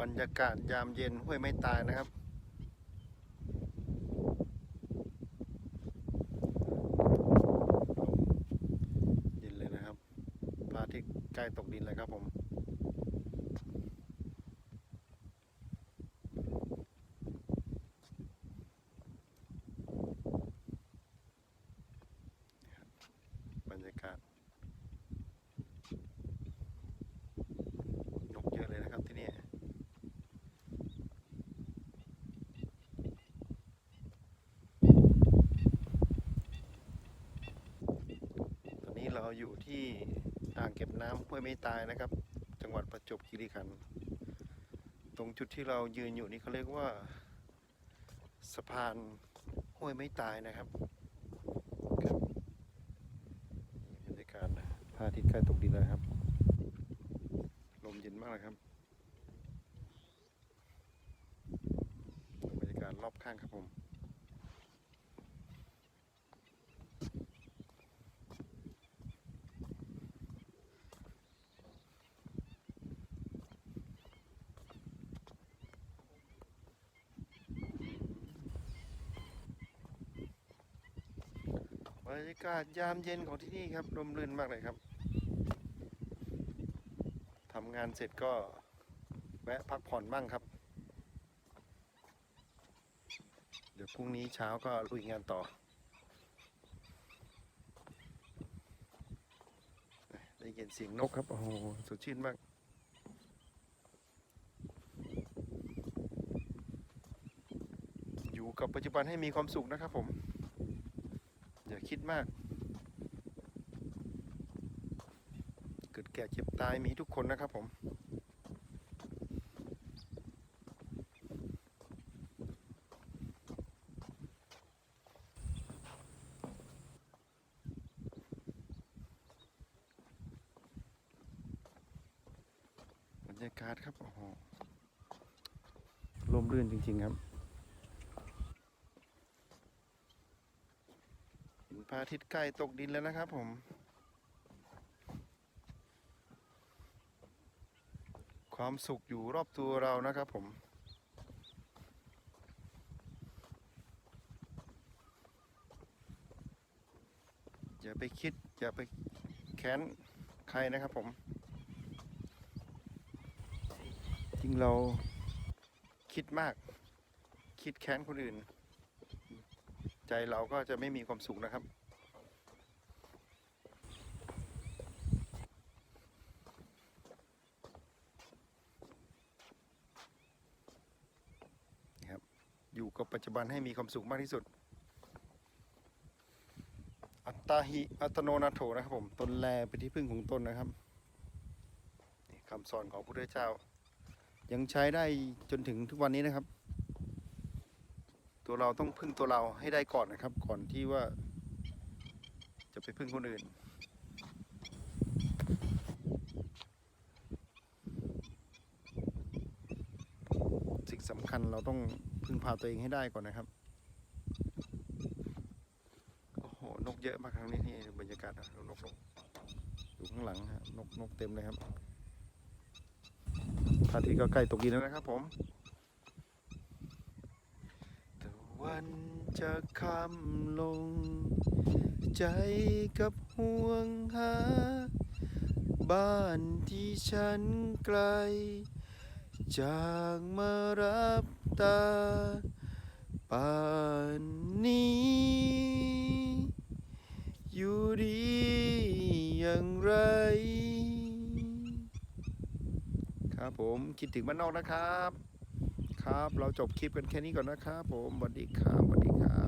บรรยากาศยามเย็นห้วยไม่ตายนะครับ เย็นเลยนะครับพระอาทิตย์ใกล้ตกดินเลยครับผมบรรยากาศ นกเยอะเลยนะครับที่นี่ ตอนนี้ เราอยู่ที่อ่างเก็บน้ำห้วยไม่ตายนะครับ จังหวัดประจวบคีรีขันธ์ตรงจุดที่เรายืนอยู่นี่เขาเรียกว่าสะพานห้วยไม่ตายนะครับครับบรรยากาศพระอาทิตย์ใกล้ตกดินแล้วครับ ลมเย็นมากเลยครับบรรยากาศรอบข้างครับผม บรรยากาศยามเย็นของที่นี่ครับร่มรื่นมากเลยครับทำงานเสร็จก็แวะพักผ่อนบ้างครับ เดี๋ยวพรุ่งนี้เช้าก็ลุยงานต่อ ได้ยินเสียงนกครับ โอ้โหสดชื่นมากอยู่กับปัจจุบันให้มีความสุขนะครับผม คิดมาก เกิดแก่เจ็บตายมีทุกคนนะครับผมบรรยากาศครับโอ้โหลมรื่นจริง ๆ ครับ เห็น พระอาทิตย์ใกล้ตกดินแล้วนะครับผม ความสุขอยู่รอบตัวเรานะครับผมอย่าไปคิดอย่าไปแค้นใครนะครับผม จริงเราคิดมาก คิดแค้นคนอื่น ใจเราก็จะไม่มีความสุขนะครับครับ อยู่กับปัจจุบันให้มีความสุขมากที่สุด อัตตาหิอัตโนนาโถนะครับผม ตนแลเป็นที่พึ่งของตนนะครับคำสอนของพระพุทธเจ้า ยังใช้ได้จนถึงทุกวันนี้นะครับ ตัวเราต้องพึ่งตัวเราให้ได้ก่อนนะครับ ก่อนที่ว่า จะไปพึ่งคนอื่น สิ่งสำคัญเราต้องพึ่งพาตัวเองให้ได้ก่อนนะครับโอ้โหนกเยอะมากครั้งนี้นี่บรรยากาศนกนกอยู่ข้างหลังฮะนกนกเต็มเลยครับพระอาทิตย์ก็ใกล้ตกดินแล้วนะครับผม ตะ วันจะคำลง ใจกับห่วงหา บ้านที่ฉันไกล จากมารับตาป่านนี้ อยู่ดีอย่างไร ครับผมคิดถึงบ้านนอกนะครับ ครับ เราจบคลิปกันแค่นี้ก่อนนะครับผมสวัสดีครับสวัสดีครับ